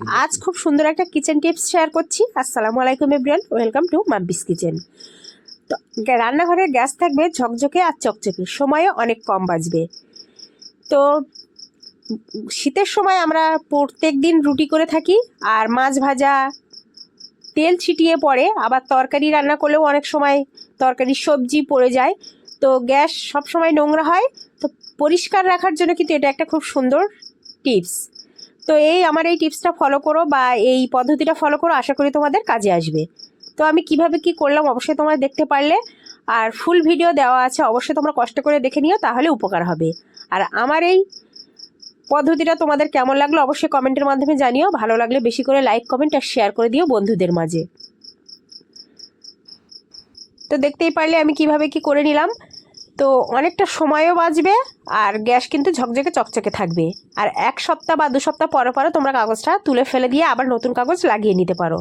আজ খুব সুন্দর একটা কিচেন টিপস শেয়ার করছি। আসসালামু আলাইকুম everyone welcome to Mabbi's kitchen তো রান্নাঘরে গ্যাস থাকবে ঝকঝকে আর চকচকে। সময়ও অনেক কম বাজবে। তো, শীতের সময় আমরা প্রত্যেক দিন রুটি করে থাকি, আর মাছ ভাজা তেল ছিটিয়ে পড়ে আবার তরকারি রান্না করলেও অনেক সময় তরকারির সবজি পড়ে যায়। তো, গ্যাস সব সময় নোংরা হয়। তো, পরিষ্কার রাখার জন্য কিন্তু এটা একটা খুব সুন্দর টিপস তো এই আমার এই টিপসটা ফলো করো বা এই পদ্ধতিটা ফলো করো, আশা করি তোমাদের কাজে আসবে। তো আমি কীভাবে কি করলাম অবশ্যই তোমরা দেখতে পারলে। আর ফুল ভিডিও দেওয়া আছে, অবশ্যই তোমরা কষ্ট করে দেখে নিও, তাহলে উপকার হবে। আর আমার এই পদ্ধতিটা তোমাদের কেমন লাগল অবশ্যই কমেন্টের মাধ্যমে জানিও, ভালো লাগলে বেশি করে লাইক কমেন্ট আর শেয়ার করে দিও বন্ধুদের মাঝে। তো দেখতেই পারলে আমি কীভাবে কি করে নিলাম। তো অনেকটা সময়ও বাঁচবে আর গ্যাস কিন্তু ঝকঝকে চকচকে থাকবে। আর এক সপ্তাহ বা দু সপ্তাহ পরে পরে তোমরা কাগজটা তুলে ফেলে দিয়ে আবার নতুন কাগজ লাগিয়ে নিতে পারো।